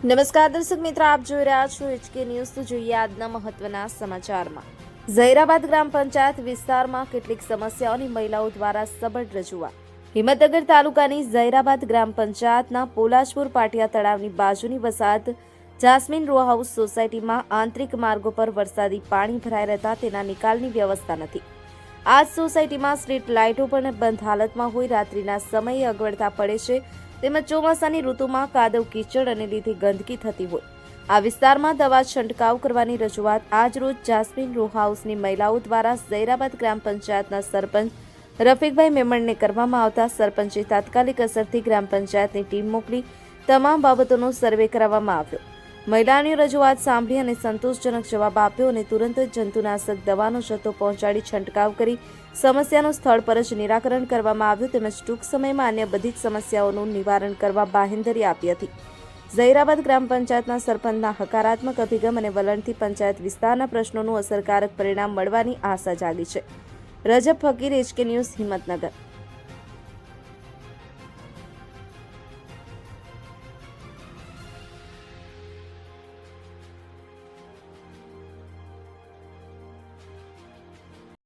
નમસ્કાર, દર્શક મિત્રો, આપ જોઈ રહ્યા છો એચકે ન્યૂઝ તો જોઈએ આજના મહત્વના સમાચારમાં. ઝૈરાબાદ ગ્રામ પંચાયત વિસ્તારમાં કેટલીક સમસ્યાઓની મહિલાઓ દ્વારા સબળ રજૂઆત. હિંમતનગર તાલુકાની ઝૈરાબાદ ગ્રામ પંચાયતના પોલાજપુર પાટિયા તળાવની બાજુની વસાહત જાસ્મીન રો હાઉસ સોસાયટીમાં આંતરિક માર્ગો પર વરસાદી પાણી ભરાઈ રહેતા તેના નિકાલની વ્યવસ્થા નથી. આ સોસાયટીમાં સ્ટ્રીટ લાઇટો પણ બંધ હાલતમાં હોય રાત્રિના સમયે અગવડતા પડે છે તેમજ ચોમાસાની ઋતુમાં કાદવ કીચડ અને લીધી ગંદકી થતી હોય. આ વિસ્તારમાં દવા છંટકાવ કરવાની રજૂઆત આજરોજ જાસ્મીન રો હાઉસની મહિલાઓ દ્વારા ઝૈરાબાદ ગ્રામ પંચાયતના સરપંચ રફીકભાઈ મેમણને કરવામાં આવતા સરપંચે તાત્કાલિક અસરથી ગ્રામ પંચાયતની ટીમ મોકલી તમામ બાબતોનો સર્વે કરાવવામાં આવ્યો. મહિલાની રજૂઆત સાંભળી અને સંતોષજનક જવાબ આપ્યો અને તુરંત જ જંતુનાશક દવાનો જથ્થો પહોંચાડી છંટકાવ કરી સમસ્યાનું સ્થળ પર જ નિરાકરણ કરવામાં આવ્યું તેમજ ટૂંક સમયમાં અન્ય બધી જ સમસ્યાઓનું નિવારણ કરવા બાહેંધરી આપી હતી. ઝૈરાબાદ ગ્રામ પંચાયતના સરપંચના હકારાત્મક અભિગમ અને વલણથી પંચાયત વિસ્તારના પ્રશ્નોનું અસરકારક પરિણામ મળવાની આશા જાગી છે. રજબ ફકીર, એચકે ન્યૂઝ હિંમતનગર.